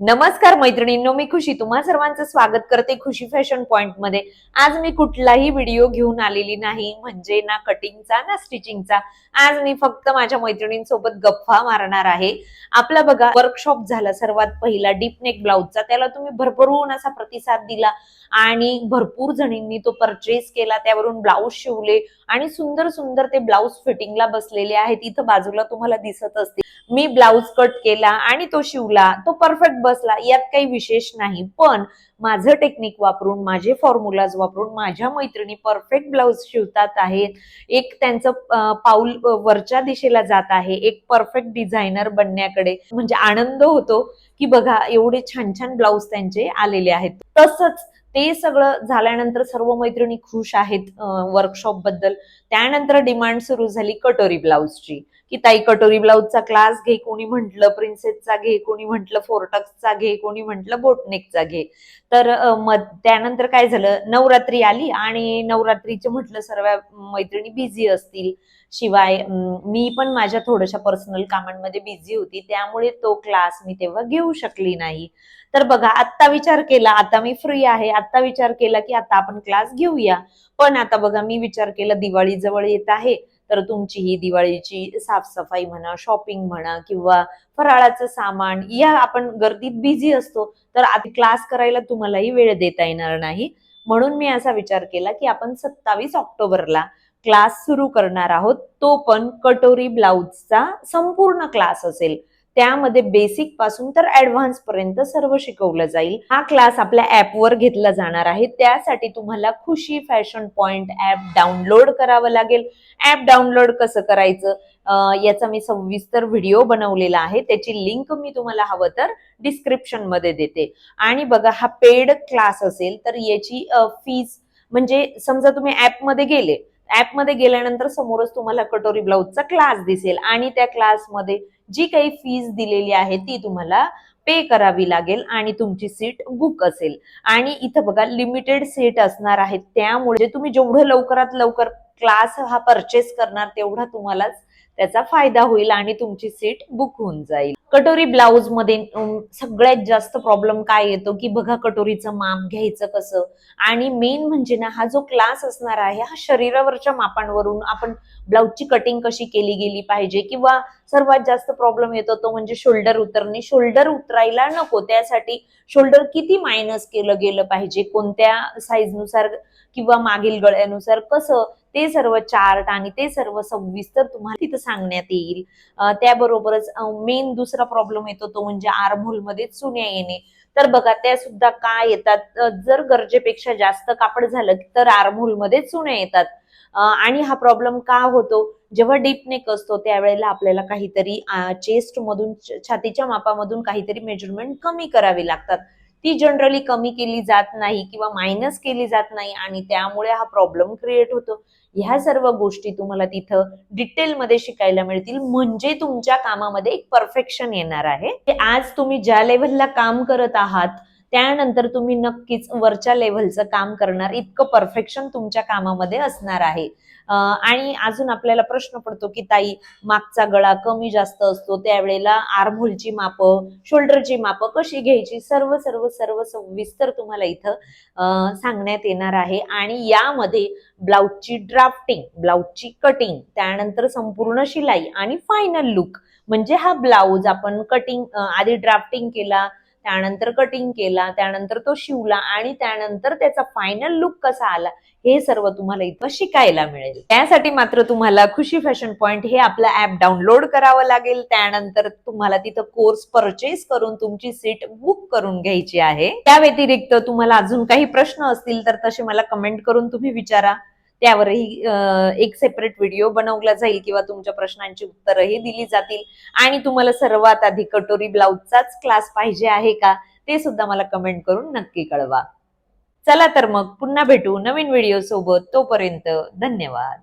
नमस्कार मैत्रिणींनो मी खुशी. तुम्हा सर्वांचं स्वागत करते खुशी फॅशन पॉइंटमध्ये. आज मी कुठलाही व्हिडिओ घेऊन आलेली नाही म्हणजे ना कटिंगचा ना स्टिचिंगचा. आज मी फक्त माझ्या मैत्रिणींसोबत गप्पा मारणार आहे. आपला बघा वर्कशॉप झाला सर्वात पहिला डीपनेक ब्लाऊजचा ब्लाउजचा त्याला तुम्ही भरभरून असा प्रतिसाद दिला आणि भरपूर जणींनी तो परचेस केला. त्यावरून ब्लाऊज शिवले आणि सुंदर सुंदर ते ब्लाऊज फिटिंगला बसलेले आहेत. इथं बाजूला तुम्हाला दिसत असते मी ब्लाऊज कट केला आणि तो शिवला. तो परफेक्ट बसला. यात काही विशेष नाही. पण माझं टेक्निक वापरून माझे फॉर्म्युलाज वापरून माझ्या मैत्रिणी परफेक्ट ब्लाऊज शिवतात आहेत. एक त्यांचं पाऊल वरच्या दिशेला जात आहे. एक परफेक्ट डिझायनर बनण्याकडे. म्हणजे आनंद होतो की बघा एवढे छान छान ब्लाऊज त्यांचे आलेले आहेत. तसंच ते सगळं झाल्यानंतर सर्व मैत्रिणी खुश आहेत वर्कशॉपबद्दल. त्यानंतर डिमांड सुरू झाली कटोरी ब्लाऊजची की ताई कटोरी ब्लाऊजचा क्लास घे कोणी म्हटलं प्रिन्सेसचा घे कोणी म्हटलं फोर्टक्सचा घे कोणी म्हटलं बोटनेकचा घे. तर मग त्यानंतर काय झालं? नवरात्री आली आणि नवरात्रीचे म्हटलं सर्व मैत्रिणी बिझी असतील. शिवाय मी पण माझ्या थोड्याशा पर्सनल कामांमध्ये बिझी होती त्यामुळे तो क्लास मी तेव्हा घेऊ शकली नाही. तर बघा आत्ता विचार केला आता मी फ्री आहे आत्ता विचार केला की आता आपण क्लास घेऊया. पण आता बघा मी विचार केला दिवाळी जवळ येत आहे तर तुमची ही दिवाळीची साफसफाई म्हणा शॉपिंग म्हणा किंवा फराळाचं सामान या आपण गर्दीत बिझी असतो तर आधी क्लास करायला तुम्हालाही वेळ देता येणार नाही. म्हणून मी असा विचार केला की आपण सत्तावीस ऑक्टोबरला क्लास सुरू करणार आहोत तो पण कटोरी ब्लाऊजचा संपूर्ण क्लास असेल. त्यामध्ये बेसिकपासून तर ऍडव्हान्स पर्यंत सर्व शिकवलं जाईल. हा क्लास आपल्या ऍपवर घेतला जाणार आहे. त्यासाठी तुम्हाला Khushi fashion point app download करावं लागेल. ऍप डाउनलोड कसं करायचं? याचा मी सविस्तर व्हिडिओ बनवलेला आहे. त्याची लिंक मी तुम्हाला हवं तर डिस्क्रिप्शनमध्ये देते. आणि बघा हा पेड क्लास असेल तर याची फीज म्हणजे समजा तुम्ही ऍपमध्ये गेले ऍपमध्ये गेल्यानंतर समोरच तुम्हाला कटोरी ब्लाऊजचा क्लास दिसेल. आणि त्या क्लासमध्ये जी काही फीज दिलेली आहे ती तुम्हाला पे करावी लागेल आणि तुमची सीट बुक असेल. आणि इथं बघा लिमिटेड सीट असणार आहेत. त्यामुळे तुम्ही जेवढं लवकरात लवकर क्लास हा परचेस करणार तेवढा तुम्हालाच त्याचा फायदा होईल आणि तुमची सीट बुक होऊन जाईल. कटोरी ब्लाउजमध्ये सगळ्यात जास्त प्रॉब्लेम काय येतो की बघा कटोरीचं माप घ्यायचं कसं? आणि मेन म्हणजे ना हा जो क्लास असणार आहे हा शरीरावरच्या मापांवरून आपण ब्लाऊजची कटिंग कशी केली गेली पाहिजे? किंवा सर्वात जास्त प्रॉब्लेम येतो तो म्हणजे शोल्डर उतरणे. शोल्डर उतरायला नको त्यासाठी शोल्डर किती मायनस केलं गेलं पाहिजे? कोणत्या साईजनुसार किंवा मागील गळ्यानुसार? कसं? ते सर्व चार्ट आणि ते सर्व सविस्तर तुम्हाला तिथं सांगण्यात येईल. त्याबरोबरच मेन दुसरा प्रॉब्लेम येतो तो म्हणजे आरमोलमध्ये चुन्या येणे. तर बघा त्या सुद्धा का येतात? जर गरजेपेक्षा जास्त कापड झालं तर आर्महोलमध्ये चुन्या येतात. आणि हा प्रॉब्लेम का होतो? जेव्हा डीप नेक असतो त्यावेळेला आपल्याला काहीतरी चेस्ट मधून छातीच्या मापामधून काहीतरी मेजरमेंट कमी करावी लागतात. ती जनरली कमी केली जात नाही किंवा मायनस केली जात नाही आणि त्यामुळे हा प्रॉब्लेम क्रिएट होतो. ह्या सर्व गोष्टी तुम्हाला तिथं डिटेलमध्ये शिकायला मिळतील. म्हणजे तुमच्या कामामध्ये एक परफेक्शन येणार आहे. आज तुम्ही ज्या लेवलला काम करत आहात त्यानंतर तुम्ही नक्कीच वरच्या लेव्हलचं काम करणार. इतकं परफेक्शन तुमच्या कामामध्ये असणार आहे. आणि अजून आपल्याला प्रश्न पडतो की ताई मागचा गळा कमी जास्त असतो त्यावेळेला आर्महोलची मापं शोल्डरची मापं कशी घ्यायची? सर्व सर्व सर्व सविस्तर तुम्हाला इथं सांगण्यात येणार आहे. आणि यामध्ये ब्लाऊजची ड्राफ्टिंग ब्लाऊजची कटिंग त्यानंतर संपूर्ण शिलाई आणि फायनल लुक. म्हणजे हा ब्लाऊज आपण कटिंग आधी ड्राफ्टिंग केला त्यानंतर कटिंग केला त्यानंतर तो शिवला आणि त्यानंतर त्याचा फायनल लुक कसा आला हे सर्व तुम्हाला इथं शिकायला मिळेल. त्यासाठी मात्र तुम्हाला खुशी फॅशन पॉइंट हे आपलं ऍप डाउनलोड करावं लागेल. त्यानंतर तुम्हाला तिथं कोर्स परचेस करून तुमची सीट बुक करून घ्यायची आहे. त्या व्यतिरिक्त तुम्हाला अजून काही प्रश्न असतील तर तसे मला कमेंट करून तुम्ही विचारा. त्यावरही एक सेपरेट व्हिडिओ बनवला जाईल किंवा तुमच्या प्रश्नांची उत्तरही दिली जातील. आणि तुम्हाला सर्वात आधी कटोरी ब्लाऊजचाच क्लास पाहिजे आहे का? ते सुद्धा मला कमेंट करून नक्की कळवा. चला तर मग पुन्हा भेटू नवीन व्हिडिओ सोबत. तोपर्यंत धन्यवाद.